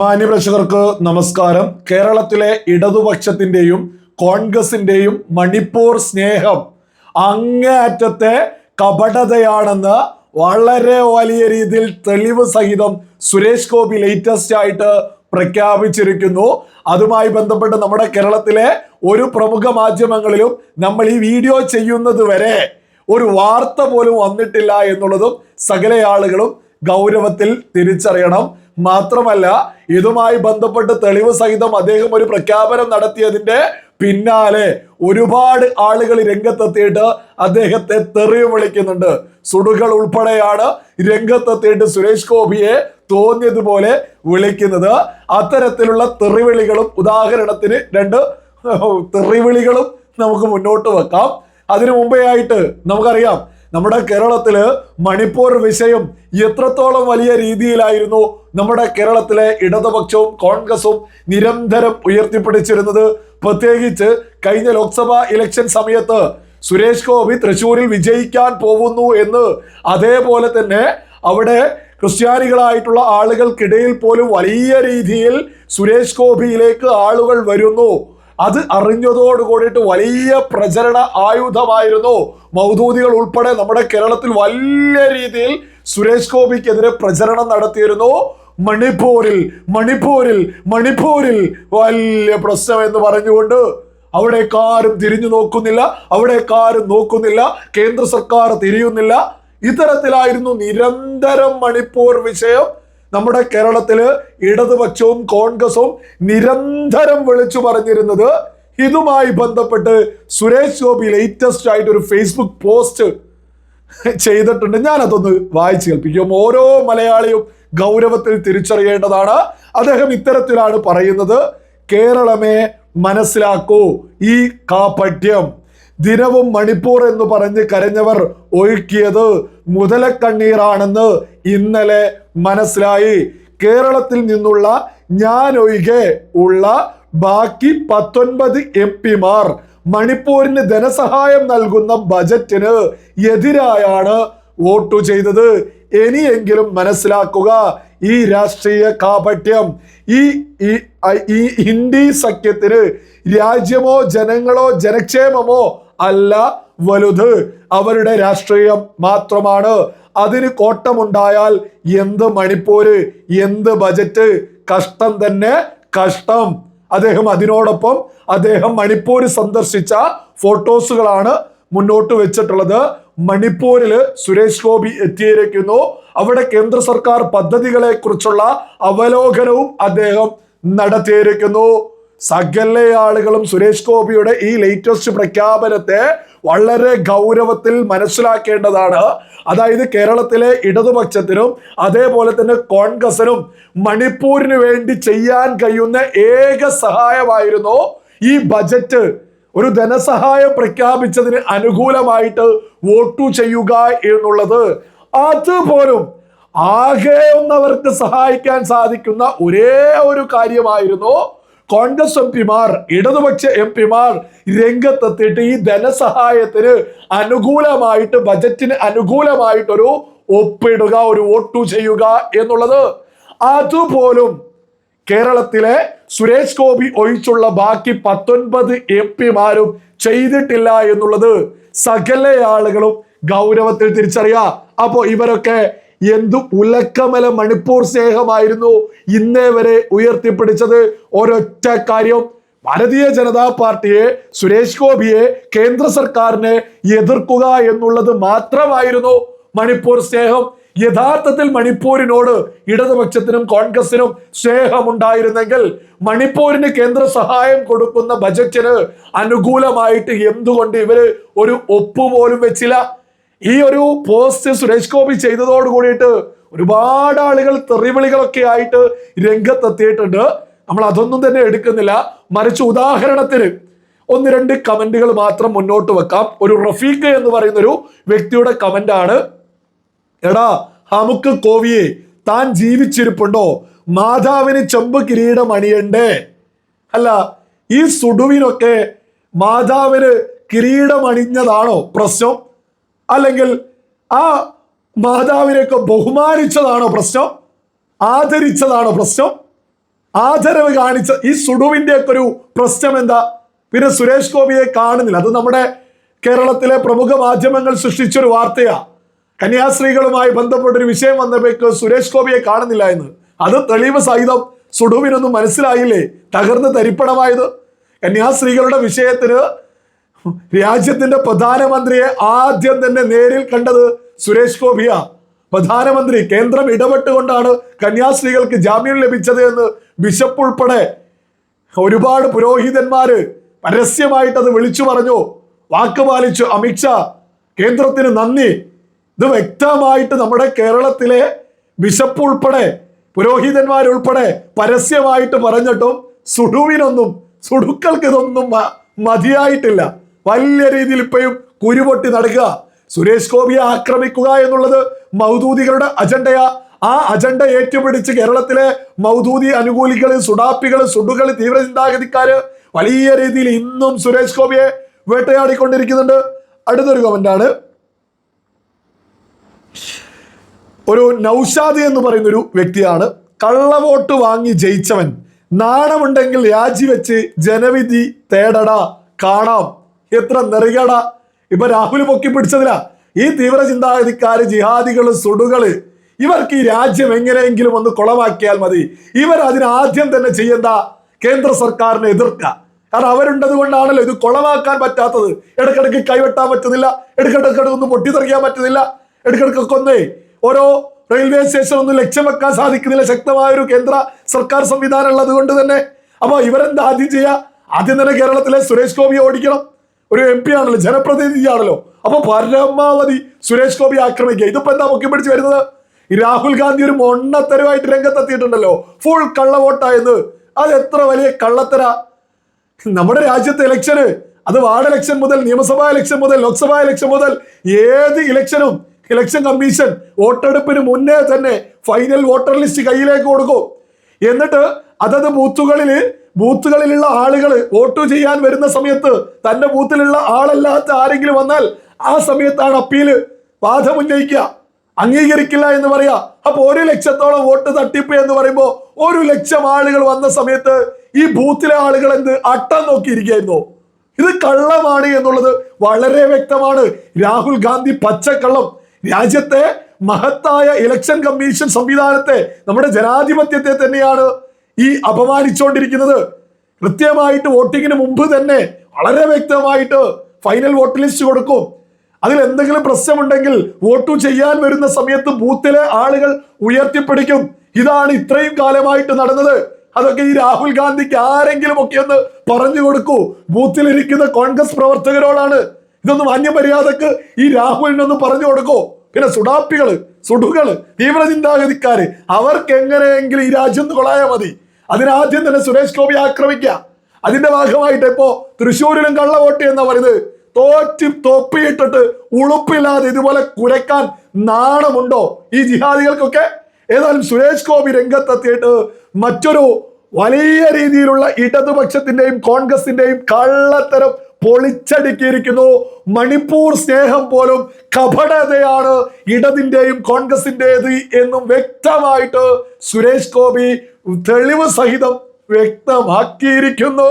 മാന്യപ്രേക്ഷകർക്ക് നമസ്കാരം. കേരളത്തിലെ ഇടതുപക്ഷത്തിന്റെയും കോൺഗ്രസിന്റെയും മണിപ്പൂർ സ്നേഹം അങ്ങേയറ്റത്തെ കപടതയാണെന്ന് വളരെ വലിയ രീതിയിൽ തെളിവ് സഹിതം സുരേഷ് ഗോപി ലേറ്റസ്റ്റ് ആയിട്ട് പ്രഖ്യാപിച്ചിരിക്കുന്നു. അതുമായി ബന്ധപ്പെട്ട് നമ്മുടെ കേരളത്തിലെ ഒരു പ്രമുഖ മാധ്യമങ്ങളിലും നമ്മൾ ഈ വീഡിയോ ചെയ്യുന്നത് വരെ ഒരു വാർത്ത പോലും വന്നിട്ടില്ല എന്നുള്ളതും സകല ആളുകളും ഗൗരവത്തിൽ തിരിച്ചറിയണം. മാത്രമല്ല ഇതുമായി ബന്ധപ്പെട്ട് തെളിവ് സഹിതം അദ്ദേഹം ഒരു പ്രഖ്യാപനം നടത്തിയതിന്റെ പിന്നാലെ ഒരുപാട് ആളുകൾ രംഗത്തെത്തിയിട്ട് അദ്ദേഹത്തെ തെറിവ് വിളിക്കുന്നുണ്ട്. സുടുകൾ ഉൾപ്പെടെയാണ് രംഗത്തെത്തിയിട്ട് സുരേഷ് ഗോപിയെ തോന്നിയതുപോലെ വിളിക്കുന്നത്. അത്തരത്തിലുള്ള തെറിവിളികളും ഉദാഹരണത്തിന് രണ്ട് തെറിവിളികളും നമുക്ക് മുന്നോട്ട് വെക്കാം. അതിനു മുമ്പേ ആയിട്ട് നമുക്കറിയാം നമ്മുടെ കേരളത്തിൽ മണിപ്പൂർ വിഷയം എത്രത്തോളം വലിയ രീതിയിലായിരുന്നു നമ്മുടെ കേരളത്തിലെ ഇടതുപക്ഷവും കോൺഗ്രസും നിരന്തരം ഉയർത്തിപ്പിടിച്ചിരുന്നത്. പ്രത്യേകിച്ച് കഴിഞ്ഞ ലോക്സഭാ ഇലക്ഷൻ സമയത്ത് സുരേഷ് ഗോപി തൃശൂരിൽ വിജയിക്കാൻ പോകുന്നു എന്ന്. അതേപോലെ തന്നെ അവിടെ ക്രിസ്ത്യാനികളായിട്ടുള്ള ആളുകൾക്കിടയിൽ പോലും വലിയ രീതിയിൽ സുരേഷ് ഗോപിയിലേക്ക് ആളുകൾ വരുന്നു. അത് അറിഞ്ഞതോട് കൂടിയിട്ട് വലിയ പ്രചരണ ആയുധമായിരുന്നു. മൗദൂദികൾ ഉൾപ്പെടെ നമ്മുടെ കേരളത്തിൽ വലിയ രീതിയിൽ സുരേഷ് ഗോപിക്കെതിരെ പ്രചരണം നടത്തിയിരുന്നു. മണിപ്പൂരിൽ മണിപ്പൂരിൽ മണിപ്പൂരിൽ വലിയ പ്രശ്നം എന്ന് പറഞ്ഞുകൊണ്ട് അവിടേക്കാരും തിരിഞ്ഞു നോക്കുന്നില്ല അവിടേക്കാരും നോക്കുന്നില്ല കേന്ദ്ര സർക്കാർ തിരിയുന്നില്ല. ഇത്തരത്തിലായിരുന്നു നിരന്തരം മണിപ്പൂർ വിഷയം. നമ്മുടെ കേരളത്തിൽ ഇടതുപക്ഷവും കോൺഗ്രസും നിരന്തരം വിളിച്ചു പറഞ്ഞിരുന്നത് ഇതുമായി ബന്ധപ്പെട്ട് സുരേഷ് ഗോപി ലേറ്റസ്റ്റ് ആയിട്ട് ഒരു ഫേസ്ബുക്ക് പോസ്റ്റ് ചെയ്തിട്ടുണ്ട്. ഞാൻ അതൊന്ന് വായിച്ചു കേൾപ്പിക്കും. ഓരോ മലയാളിയും ഗൗരവത്തിൽ തിരിച്ചറിയേണ്ടതാണ്. അദ്ദേഹം ഇത്തരത്തിലാണ് പറയുന്നത്. കേരളമേ മനസ്സിലാക്കൂ ഈ കാപട്യം ദിനവും മണിപ്പൂർ എന്ന് പറഞ്ഞ് കരഞ്ഞവർ ഒഴുക്കിയത് മുതലക്കണ്ണീറാണെന്ന് ഇന്നലെ മനസ്സിലായി. കേരളത്തിൽ നിന്നുള്ള ഞാൻ ഒഴികെ ഉള്ള ബാക്കി പത്തൊൻപത് എം പിമാർ മണിപ്പൂരിന് ധനസഹായം നൽകുന്ന ബജറ്റിന് എതിരായാണ് വോട്ടു ചെയ്തത്. ഇനിയെങ്കിലും മനസ്സിലാക്കുക ഈ രാഷ്ട്രീയ കാപട്യം ഈ- ഈ ഹിന്ദി സഖ്യത്തിന് രാജ്യമോ ജനങ്ങളോ ജനക്ഷേമമോ അല്ല വലുത്. അവരുടെ രാഷ്ട്രീയം മാത്രമാണ്. അതിന് കോട്ടമുണ്ടായാൽ എന്ത് മണിപ്പൂര് എന്ത് ബജറ്റ്? കഷ്ടം തന്നെ കഷ്ടം. അദ്ദേഹം അതിനോടൊപ്പം അദ്ദേഹം മണിപ്പൂർ സന്ദർശിച്ച ഫോട്ടോസുകളാണ് മുന്നോട്ട് വെച്ചിട്ടുള്ളത്. മണിപ്പൂരിൽ സുരേഷ് ഗോപി എത്തിയിരിക്കുന്നു. അവിടെ കേന്ദ്ര സർക്കാർ പദ്ധതികളെ കുറിച്ചുള്ള അവലോകനവും അദ്ദേഹം നടത്തിയിരിക്കുന്നു. സകല ആളുകളും സുരേഷ് ഗോപിയുടെ ഈ ലേറ്റസ്റ്റ് പ്രഖ്യാപനത്തെ വളരെ ഗൗരവത്തിൽ മനസ്സിലാക്കേണ്ടതാണ്. അതായത് കേരളത്തിലെ ഇടതുപക്ഷത്തിനും അതേപോലെ തന്നെ കോൺഗ്രസിനും മണിപ്പൂരിന് വേണ്ടി ചെയ്യാൻ കഴിയുന്ന ഏക സഹായമായിരുന്നു ഈ ബജറ്റ്. ഒരു ധനസഹായം പ്രഖ്യാപിച്ചതിന് അനുകൂലമായിട്ട് വോട്ടു ചെയ്യുക എന്നുള്ളത്. അതുപോലും ആകെ ഒന്നവർക്ക് സഹായിക്കാൻ സാധിക്കുന്ന ഒരേ ഒരു കാര്യമായിരുന്നു കോൺഗ്രസ് എം പിമാർ ഇടതുപക്ഷ എം പിമാർ രംഗത്തെത്തിയിട്ട് ഈ ധനസഹായത്തിന് അനുകൂലമായിട്ട് ബജറ്റിന് അനുകൂലമായിട്ടൊരു ഒപ്പിടുക ഒരു വോട്ടു ചെയ്യുക എന്നുള്ളത്. അതുപോലും കേരളത്തിലെ സുരേഷ് ഗോപി ഒഴിച്ചുള്ള ബാക്കി പത്തൊൻപത് എം പിമാരും ചെയ്തിട്ടില്ല എന്നുള്ളത് സകല ആളുകളും ഗൗരവത്തിൽ തിരിച്ചറിയാ. അപ്പോ ഇവരൊക്കെ എന്തു ഉലക്കമല മണിപ്പൂർ സ്നേഹമായിരുന്നു ഇന്നേ വരെ ഉയർത്തിപ്പിടിച്ചത് ഒരൊറ്റ കാര്യം. ഭാരതീയ ജനതാ പാർട്ടിയെ സുരേഷ് ഗോപിയെ കേന്ദ്ര സർക്കാരിനെ എതിർക്കുക എന്നുള്ളത് മാത്രമായിരുന്നു മണിപ്പൂർ സ്നേഹം. യഥാർത്ഥത്തിൽ മണിപ്പൂരിനോട് ഇടതുപക്ഷത്തിനും കോൺഗ്രസിനും സ്നേഹമുണ്ടായിരുന്നെങ്കിൽ മണിപ്പൂരിന് കേന്ദ്ര സഹായം കൊടുക്കുന്ന ബജറ്റിന് അനുകൂലമായിട്ട് എന്തുകൊണ്ട് ഇവർ ഒരു ഒപ്പ് പോലും വെച്ചില്ല? ഈ ഒരു പോസ്റ്റ് സുരേഷ് ഗോപി ചെയ്തതോട് കൂടിയിട്ട് ഒരുപാട് ആളുകൾ തെറിവിളികളൊക്കെ ആയിട്ട് രംഗത്തെത്തിയിട്ടുണ്ട്. നമ്മൾ അതൊന്നും തന്നെ എടുക്കുന്നില്ല. മറിച്ച് ഉദാഹരണത്തിന് ഒന്ന് രണ്ട് കമന്റുകൾ മാത്രം മുന്നോട്ട് വെക്കാം. ഒരു റഫീഖ് എന്ന് പറയുന്ന ഒരു വ്യക്തിയുടെ കമന്റ് ആണ് എടാ ഹമുക്ക് കോവിയെ താൻ ജീവിച്ചിരിപ്പുണ്ടോ? മാതാവിന് ചെമ്പ് കിരീടം അണിയണ്ടേ അല്ല ഈ സുഡുവിനൊക്കെ മാതാവിന് കിരീടമണിഞ്ഞതാണോ പ്രശ്നം? അല്ലെങ്കിൽ ആ മാതാവിനെയൊക്കെ ബഹുമാനിച്ചതാണോ പ്രശ്നം? ആദരിച്ചതാണോ പ്രശ്നം? ആദരവ് കാണിച്ച ഈ സുഡുവിന്റെ ഒക്കെ ഒരു പ്രശ്നം എന്താ? പിന്നെ സുരേഷ് ഗോപിയെ കാണുന്നില്ല. അത് നമ്മുടെ കേരളത്തിലെ പ്രമുഖ മാധ്യമങ്ങൾ സൃഷ്ടിച്ചൊരു വാർത്തയാ. കന്യാസ്ത്രീകളുമായി ബന്ധപ്പെട്ടൊരു വിഷയം വന്നപ്പോഴേക്ക് സുരേഷ് ഗോപിയെ കാണുന്നില്ല എന്ന്. അത് തെളിവ് സഹിതം സുഡുവിനൊന്നും മനസ്സിലായില്ലേ? തകർന്ന് തരിപ്പണമായത്. കന്യാസ്ത്രീകളുടെ വിഷയത്തിന് രാജ്യത്തിന്റെ പ്രധാനമന്ത്രിയെ ആദ്യം തന്നെ നേരിൽ കണ്ടത് സുരേഷ് ഗോപിയ. പ്രധാനമന്ത്രി കേന്ദ്രം ഇടപെട്ടുകൊണ്ടാണ് കന്യാസ്ത്രീകൾക്ക് ജാമ്യം ലഭിച്ചത് എന്ന് ബിഷപ്പ് ഉൾപ്പെടെ ഒരുപാട് പുരോഹിതന്മാര് പരസ്യമായിട്ട് അത് വിളിച്ചു പറഞ്ഞു. വാക്ക് പാലിച്ചു. അമിത്ഷാ കേന്ദ്രത്തിന് നന്ദി. ഇത് വ്യക്തമായിട്ട് നമ്മുടെ കേരളത്തിലെ ബിഷപ്പ് ഉൾപ്പെടെ പുരോഹിതന്മാരുൾപ്പെടെ പരസ്യമായിട്ട് പറഞ്ഞിട്ടും സുഡുവിനൊന്നും സുഡുക്കൾക്ക് ഇതൊന്നും മതിയായിട്ടില്ല. വലിയ രീതിയിൽ ഇപ്പോഴും കുരുപൊട്ടി നടക്കുക. സുരേഷ് ഗോപിയെ ആക്രമിക്കുക എന്നുള്ളത് മൗദൂദികളുടെ അജണ്ടയാ. ആ അജണ്ട ഏറ്റുപിടിച്ച് കേരളത്തിലെ മൗദൂദി അനുകൂലികൾ സുഡാപ്പികൾ സുഡുകൾ തീവ്രചിന്താഗതിക്കാര് വലിയ രീതിയിൽ ഇന്നും സുരേഷ് ഗോപിയെ വേട്ടയാടിക്കൊണ്ടിരിക്കുന്നുണ്ട്. അടുത്തൊരു കമന്റാണ്. ഒരു നൌഷാദ് എന്ന് പറയുന്ന ഒരു വ്യക്തിയാണ്. കള്ളവോട്ട് വാങ്ങി ജയിച്ചവൻ. നാണമുണ്ടെങ്കിൽ രാജിവെച്ച് ജനവിധി തേടടാ. കാണാം. എത്ര നെറികട. ഇപ്പൊ രാഹുൽ പൊക്കി പിടിച്ചതിലാ. ഈ തീവ്ര ചിന്താഗതിക്കാര് ജിഹാദികൾ സുടുകൾ ഇവർക്ക് ഈ രാജ്യം എങ്ങനെയെങ്കിലും ഒന്ന് കുളമാക്കിയാൽ മതി. ഇവർ അതിനാദ്യം തന്നെ ചെയ്യേണ്ട കേന്ദ്ര സർക്കാരിനെ എതിർക്കുക കാരണം അവരുണ്ടത് കൊണ്ടാണല്ലോ ഇത് കുളമാക്കാൻ പറ്റാത്തത്. ഇടക്കിടക്ക് കൈവെട്ടാൻ പറ്റുന്നില്ല. ഇടക്കിടക്കിടക്ക് ഒന്ന് പൊട്ടിത്തെറിക്കാൻ പറ്റുന്നില്ല. ഇടക്കിടക്കൊക്കെ ഒന്നേ ഓരോ റെയിൽവേ സ്റ്റേഷൻ ഒന്നും ലക്ഷ്യം വെക്കാൻ സാധിക്കുന്നില്ല. ശക്തമായ ഒരു കേന്ദ്ര സർക്കാർ സംവിധാനം ഉള്ളത് കൊണ്ട് തന്നെ. അപ്പോൾ ഇവരെന്താ ആദ്യം ചെയ്യുക ആദ്യം തന്നെ കേരളത്തിലെ സുരേഷ് ഗോപിയെ ഓടിക്കണം. ഒരു എം പി ആണല്ലോ ജനപ്രതിനിധിയാണല്ലോ. അപ്പൊ പരമാവധി സുരേഷ് ഗോപി ആക്രമിക്കുക. ഇതിപ്പോ എന്താ പൊക്കി പിടിച്ച് വരുന്നത്? രാഹുൽ ഗാന്ധി ഒരു മൊണ്ണത്തരമായിട്ട് രംഗത്തെത്തിയിട്ടുണ്ടല്ലോ. ഫുൾ കള്ളവോട്ടായെന്ന് അത് എത്ര വലിയ കള്ളത്തര. നമ്മുടെ രാജ്യത്തെ ഇലക്ഷന് അത് വാർഡ് ഇലക്ഷൻ മുതൽ നിയമസഭാ ഇലക്ഷൻ മുതൽ ലോക്സഭാ ഇലക്ഷൻ മുതൽ ഏത് ഇലക്ഷനും ഇലക്ഷൻ കമ്മീഷൻ വോട്ടെടുപ്പിന് മുന്നേ തന്നെ ഫൈനൽ വോട്ടർ ലിസ്റ്റ് കയ്യിലേക്ക് കൊടുക്കും. എന്നിട്ട് അതത് ബൂത്തുകളിൽ ബൂത്തുകളിലുള്ള ആളുകൾ വോട്ട് ചെയ്യാൻ വരുന്ന സമയത്ത് തന്റെ ബൂത്തിലുള്ള ആളല്ലാത്ത ആരെങ്കിലും വന്നാൽ ആ സമയത്താണ് അപ്പീൽ വാദമുന്നയിക്കുക അംഗീകരിക്കില്ല എന്ന് പറയാ. അപ്പൊ ഒരു ലക്ഷത്തോളം വോട്ട് തട്ടിപ്പ് എന്ന് പറയുമ്പോൾ ഒരു ലക്ഷം ആളുകൾ വന്ന സമയത്ത് ഈ ബൂത്തിലെ ആളുകൾ എന്ത് അട്ടം നോക്കിയിരിക്കുകയായിരുന്നു. ഇത് കള്ളമാണ് എന്നുള്ളത് വളരെ വ്യക്തമാണ്. രാഹുൽ ഗാന്ധി പച്ചക്കള്ളം രാജ്യത്തെ മഹത്തായ ഇലക്ഷൻ കമ്മീഷൻ സംവിധാനത്തെ നമ്മുടെ ജനാധിപത്യത്തെ തന്നെയാണ് ഈ അപമാനിച്ചുകൊണ്ടിരിക്കുന്നത്. കൃത്യമായിട്ട് വോട്ടിങ്ങിന് മുമ്പ് തന്നെ വളരെ വ്യക്തമായിട്ട് ഫൈനൽ വോട്ട് ലിസ്റ്റ് കൊടുക്കും. അതിൽ എന്തെങ്കിലും പ്രശ്നമുണ്ടെങ്കിൽ വോട്ട് ചെയ്യാൻ വരുന്ന സമയത്ത് ബൂത്തിലെ ആളുകൾ ഉയർത്തിപ്പിടിക്കും. ഇതാണ് ഇത്രയും കാലമായിട്ട് നടന്നത്. അതൊക്കെ ഈ രാഹുൽ ഗാന്ധിക്ക് ആരെങ്കിലും ഒക്കെ ഒന്ന് പറഞ്ഞു കൊടുക്കൂ. ബൂത്തിലിരിക്കുന്ന കോൺഗ്രസ് പ്രവർത്തകരോടാണ്. ഇതൊന്നും അന്യമര്യാദക്ക് ഈ രാഹുലിനൊന്ന് പറഞ്ഞു കൊടുക്കൂ. പിന്നെ സുഡാപ്പികൾ സുഡുകൾ തീവ്ര ചിന്താഗതിക്കാര് അവർക്ക് എങ്ങനെയെങ്കിലും ഈ രാജ്യം കൊളായാൽ മതി. അതിനാദ്യം തന്നെ സുരേഷ് ഗോപി ആക്രമിക്കുക. അതിന്റെ ഭാഗമായിട്ട് ഇപ്പോ തൃശ്ശൂരിലും കള്ളവോട്ട് എന്ന് പറയുന്നത്. തോറ്റി തൊപ്പിയിട്ടിട്ട് ഉളുപ്പില്ലാതെ ഇതുപോലെ കുരക്കാൻ നാണമുണ്ടോ ഈ ജിഹാദികൾക്കൊക്കെ? ഏതായാലും സുരേഷ് ഗോപി രംഗത്തെത്തിയിട്ട് മറ്റൊരു വലിയ രീതിയിലുള്ള ഇടതുപക്ഷത്തിന്റെയും കോൺഗ്രസിന്റെയും കള്ളത്തരം പൊളിച്ചടുക്കിയിരിക്കുന്നു. മണിപ്പൂർ സ്നേഹം പോലും കപടതയാണ് ഇടതിന്റെയും കോൺഗ്രസിന്റേത് എന്നും വ്യക്തമായിട്ട് സുരേഷ് ഗോപി തെളിവ് സഹിതം വ്യക്തമാക്കിയിരിക്കുന്നു.